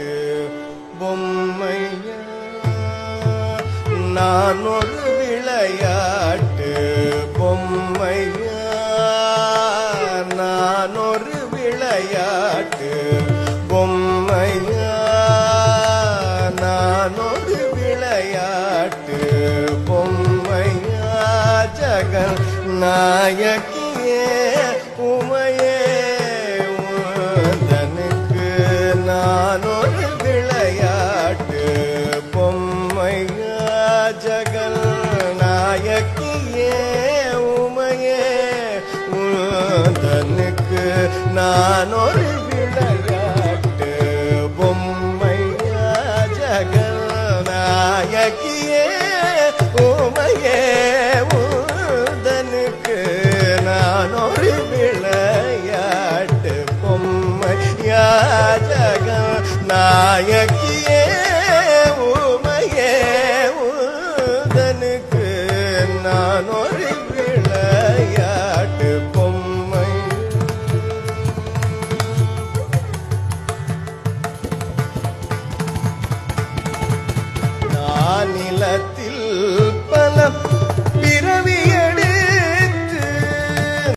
பாட்டு பொம்மையா? நான் ஒரு விளையாட்டு பொம்மையா? நான் ஒரு விளையாட்டு பொம்மையா? நான் ஒரு விளையாட்டு பொம்மையா? ஜகநாயகியே. நாயகியே உமையே உந்தனுக்கு நான் ஒரு விளையாட்டு. பொம்மையா ஜகன் உமையே உந்தனுக்கு நான் ஒரு விளையாட்டு. பொம்மையா ஜகன் நான் ஒரு விளையாட்டு பொம்மை. நானிலத்தில்